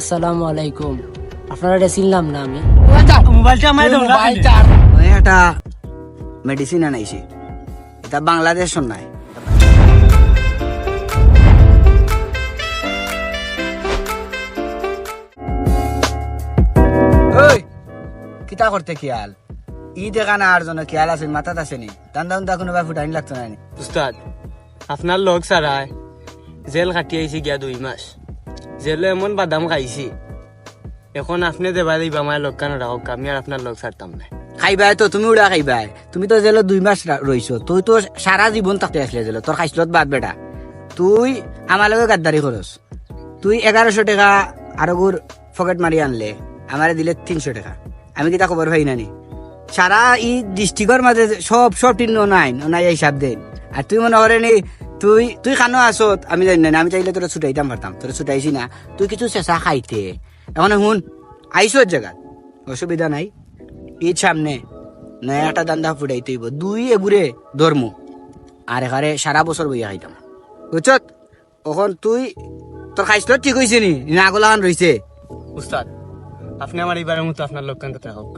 আসসালামু আলাইকুম। আপনারা এটা চিনলাম না আমি। মোবাইলটা আমার দাও না মই একটা মেডিসিন আনাইছি। এটা বাংলাদেশ নাই। ওই কিতা করতে খেয়াল? ই দেখা না আর জন খেয়াল আছে মাথাত আছে নি? দান্দা উন্দা কোনো ভাই ফুটাইন লাগতো না নি? উস্তাদ আপনার লগ সারায় জেল কাটি আইছি গিয়া দুই মাস। জেলে এমন বাদাম খাইছি। এখন আপনি দেবা দিবা আমার লগ কান রাখক আমি আর আপনার লগ ছাড়তাম না খাইবাই তো, তুমি উড়া খাইবাই তুমি তো জেলত দুই মাস রা- রইছো তুই তো সারা জীবন থাকতে আসলে জেলত। তোর খাইছিলত বাদ বেটা। তুই আমার লগে গাদ্দারি করস তুই এগারোশো টাকা আরও গুর পকেট মারি আনলে। আমারে দিলে তিনশো টাকা। আমি কিতা খবর পাই নানি? সারা ই ডিস্ট্রিক্টর মাঝে সব সব টিন নাই নাই হিসাব দেন আর তুই মনে করে নি তুই তুই খানো আসত আমি জানি না আমি চাইলে তোরা ছুটাইতাম পারতাম। তোরা ছুটাইছি না। তুই কিছু চেঁচা খাইতে। এখন শুন আইসো জায়গা অসুবিধা নাই। ঈদ সামনে নয়া একটা দান্দা ফুটাইতে হইব দুই এগুরে ধর্ম। আর এখানে সারা বছর বইয়া খাইতাম। বুঝছত এখন তুই তোর খাইছিল ঠিক হয়েছে নি? না রয়েছে উস্তাদ আপনি আমার এবারের মতো আপনার কান রাখক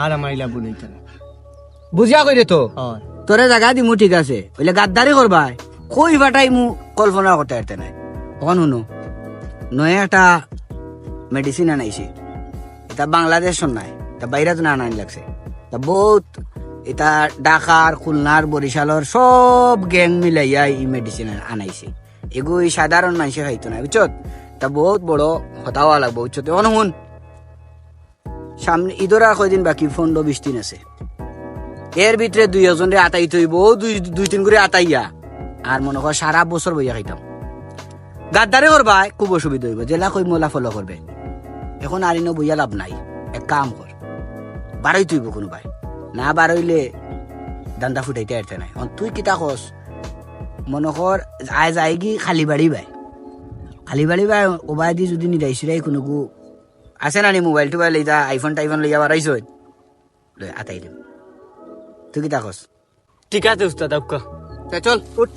আর আমার ইলা বলইতে না বুঝিয়া কই তো? তোরে জায়গা দিমু ঠিক আছে। ওইলে গাদ্দারি করবা কই বাটাই মু কল্পনা করতে পারতে নাই। তখন শুনো, নয়া একটা মেডিসিন আনাইছে। এটা বাংলাদেশ নাই, এটা বাইরে তো না আনাই লাগছে। তা বহুত, এটা ঢাকার খুলনার বরিশালর সব গ্যাং মিলাইয়া ই মেডিসিন আনাইছে। এগুই সাধারণ মানুষে খাইতো না বুঝছত তা বহুত বড় হতাওয়া লাগবো বুঝছত এখন শুন। সামনে ঈদর আর কয়দিন বাকি, পনেরো বিশ দিন আছে। এর ভিতরে দুই এজনরে আতাই থইব, দুই দুই, তিন করে আতাইয়া আর মনে কর সারা বছর বইয়া খাইতাম। গাদ্দারে করবা খুব অসুবিধা হইব, জেলা কই মোলা ফলো করবে। এখন আর ইনো বইয়া লাভ নাই, এক কাম কর। বারোই তুইব কোনোবাই না বারইলে দান্দা ফুটাইতে আরতে নাই। তুই কিতা কস, মনে কর আয় যায় কি খালি বাড়ি বাই খালি বাড়ি বাই ওবাই দি যদি নিদাইছিলাই কোনো গু আছে না নি মোবাইল টোবাইল লইতা আইফোন টাইফোন লইয়া বাড়াইছ? দিম। তুই কিতা কস? ঠিক আছে উস্তাদ আপকা তা চল উঠ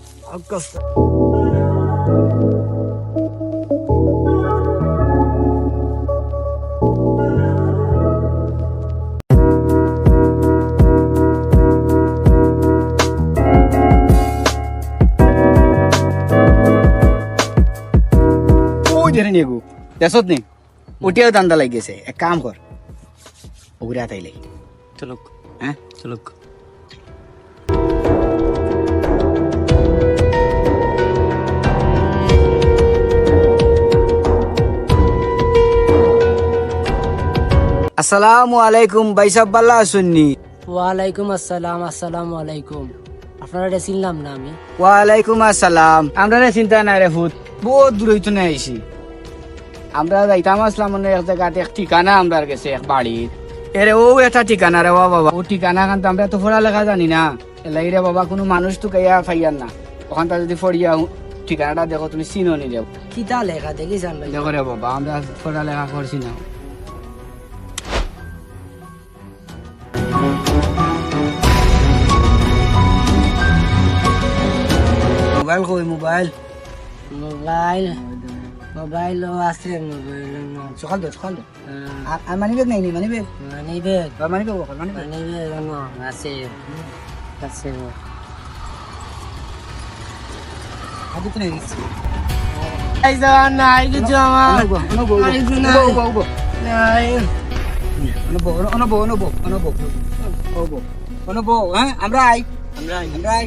ওই ধরে নিয়ে গো দেশত নেই উঠিয়াও দান্দা লাগিয়েছে এক কাম কর ওগুলা তাইলে চলুক হ্যাঁ চলুক আসসালামু আলাইকুম ভাই সব ভালো আসুননি ওয়ালাইকুম আসসালাম আসসালামু আলাইকুম। আপনারা এটা চিনলাম না আমি। ওয়ালাইকুম আসসালাম। আমরা রে চিন্তা নাই রে ফুট বহুত দূর হইতো না আইসি আমরা যাইতাম আসলাম মানে এক জায়গাতে এক ঠিকানা আমরা গেছে এক বাড়ির। এরে ও এটা ঠিকানা রে বাবা ও ঠিকানা খান তো আমরা তো পড়ালেখা জানি না। এলাই রে বাবা কোনো মানুষ তো গাইয়া ফাইয়ার না। ওখানটা যদি ফড়িয়া ঠিকানাটা দেখো তুমি চিনো নি দেব কিতা লেখা দেখি জানলাই দেখো রে বাবা আমরা পড়ালেখা করছি না। মোবাইল কই মোবাইল মোবাইল মোবাইল আছে মোবাইল সকাল দে সকাল দে আর মানি ব্যাগ নাই নি money bag money bag money bag money bag money bag আছে আছে আদি তো নেই এই যাওয়ার নাই কিছু আমার অনব অনব আর কিছু নাই। অনব অনব নাই অনব অনব অনব অনব অনব অনব হ্যাঁ আমরা আই আমরা আমরা আই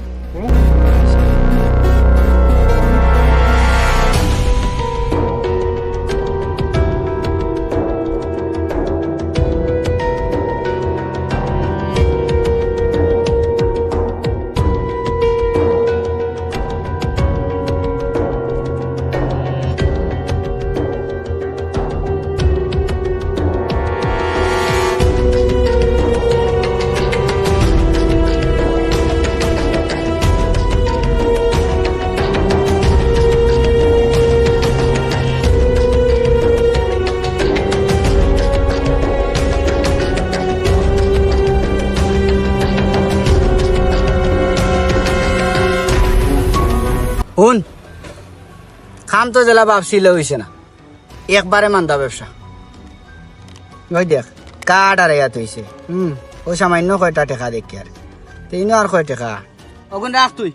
খাম তো জেলা ভাবছিলে হয়েছে না। একবারে মান্দা ব্যবসা। ওই দেখ কাঠ আর ইয়াত হইছে। হুম ও সামান্য কয়টা টেকা দেখি আর। তিনও আর কয় টেকা? ওগুন রাখ তুই।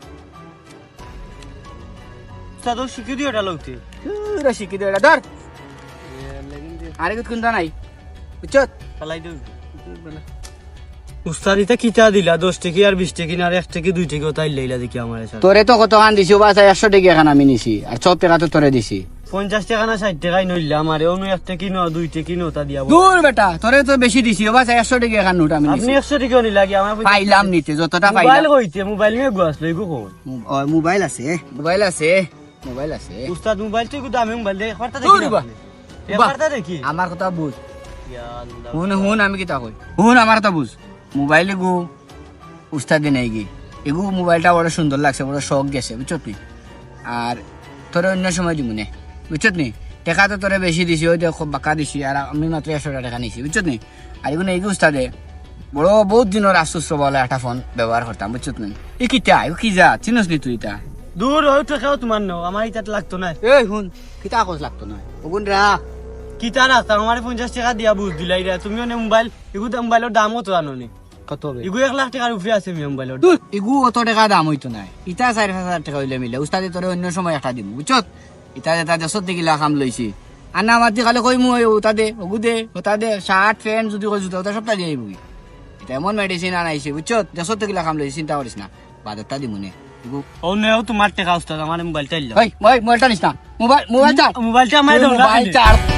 উস্তাদ শিখে দিও এটা লোকটি পুরা শিখি দে এটা ধর। আরে কোনটা নাই। বুঝছত চালাই দিও। কিতা দিলা? দশ টাকি আর বিশ টাকি না এক টাকি দুই টাকি তাই লইলা দেখি আমার স্যার তোরে তো কত খান দিছি বাস একশো টাকা এখন আমি নিছি। আর সব টাকা তো তোরে দিছি। পঞ্চাশ টাকা না ষাট টাকাই নইলে আমার। অন্য এক টাকি ন দুই টাকি ন তা দিয়া বলো। দূর বেটা তোরে তো বেশি দিছি বাস একশো টাকা এখন নোট আমি আপনি একশো টাকা নি লাগে আমার পাইলাম নিতে যতটা মোবাইল কইতে মোবাইল নিয়ে গুয়াস লই গো মোবাইল আছে মোবাইল আছে মোবাইল আছে। উস্তাদ মোবাইল দামি দেখ দেখি। আমার কথা বুঝ। হুন হুন আমি কিতা কই? হুন আমার তো বুঝ। মোবাইলে গু উস্তাদি নাই গি। এগু মোবাইলটা বড় সুন্দর লাগছে বড় শখ গেছে বুঝছত নি? আর তোরে অন্য সময় দিব নে বুঝছত নি? টেকা তো তোরে বেশি দিছি ওই দেখো বাঁকা দিছি আর আমি মাত্র একশো টাকা নিছি বুঝছত নি? আর এগুলো এই উস্তাদে বড় বহুত দিনের আশ্বস্ত বলে একটা ফোন ব্যবহার করতাম বুঝছত নি? ই কিতা এ কি যা চিনস নি তুই তা দূর ওই টাকাও তোমার ন আমার ইটাত লাগতো না এই হুন কিতা আকস লাগতো না ওগুন রাখ কিতা রাখতাম আমার পঞ্চাশ টাকা দিয়া বুঝ দিলাই রে তুমি মানে মোবাইল এগু মোবাইলের দামও তো জানো নি? কত এগু এক লাখ টাকার উপরে আছে মি মোবাইলের ইগু অত টাকা দাম হইতো নাই। ইটা চারি হাজার টাকা হইলে মিলে। উস্তাদি তোরে অন্য সময় একটা দিম বুঝছত ইটা যেটা দেশত দেখিলা কাম লইছি। আনা আমার দি কই মুই ওটা দে ওগু দে ওটা দে শার্ট প্যান্ট যদি কই জুতা ওটা সবটা দিয়ে আইবি এটা এমন মেডিসিন আনাইছে বুঝছত দেশত দেখিলা কাম লইছি চিন্তা করিস না। বাজারটা দিমুনে ইগু ও নেও তোমার টাকা উস্তাদ আমার মোবাইলটা ইল্লা মই মোবাইলটা নিস না। মোবাইল মোবাইল মোবাইলটা আমার দাও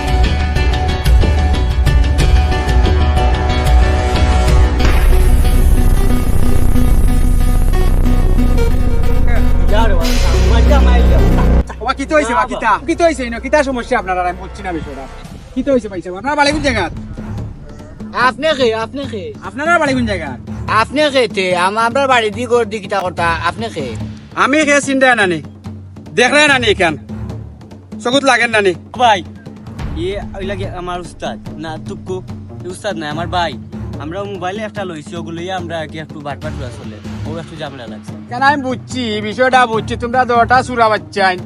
ওবা কিতো হইছে বা কিতা? কিতো হইছে ইনো? কিতা সমস্যা আপনারা? আমি বুঝছি না বিষয়টা। কিতো হইছে পাইছে? আপনারা বাড়ি কোন জায়গা আপনি খে আপনি খে আপনারা বাড়ি কোন জায়গা আপনি খেতে আমার বাড়ি দি গড় দি কিতা করতা? আপনি খে আমি খে চিন্তা নানি? দেখলে নানি এখান চকুত লাগেন নানি? ভাই ইয়ে ওই লাগে আমার উস্তাদ। না তুকু উস্তাদ না আমার ভাই। আমরা মোবাইলে একটা লইছি ওগুলো আমরা কি একটু বাট বাট চলে। ও একটু ঝামেলা লাগছে। কেন আমি বুঝছি বিষয়টা বুঝছি তোমরা দটা সুরা বাচ্চাই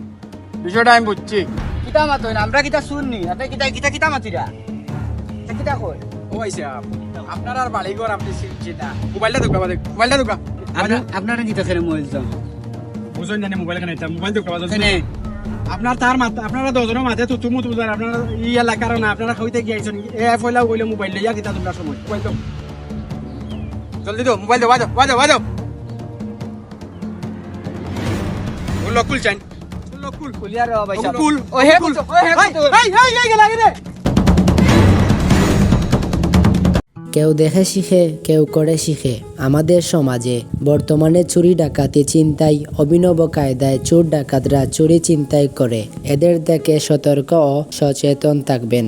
বিষয়টা আমি বুঝছি। কিতা মাতো আমরা কিতা শুননি আপনি কিতা কিতা কিতা মাতিরা? কিতা কই ও আইসা আপনার আর বাড়ি ঘর আপনি চিনছি না মোবাইলটা দুকা বাদে মোবাইলটা দুকা আপনারা কিতা খেলে মোবাইল তো বুঝুন জানি মোবাইল কেন? এটা মোবাইল দুকা বাদে কেনে? আপনার তার মাথা আপনারা দশজনের মাঝে তো তুমু তুমু আপনারা ই এলাকার না? আপনারা কইতে গিয়েছেন এ ফয়লা কইলে মোবাইল লইয়া কিতা তোমরা সময় মোবাইল দাও জলদি দাও মোবাইল দাও বাজো বাজো বাজো ও লকুল চাইন লকুল কুলিয়ার ভাই সাহেব ও হে কুল। ও হে কুল। এই এই এই গেলা গেলে কেউ দেখে শিখে কেউ করে শিখে। আমাদের সমাজে বর্তমানে চুরি ডাকাতি চিন্তাই অভিনব কায়দায় চোর ডাকাতরা চুরি চিন্তাই করে। এদের দেখে সতর্ক ও সচেতন থাকবেন।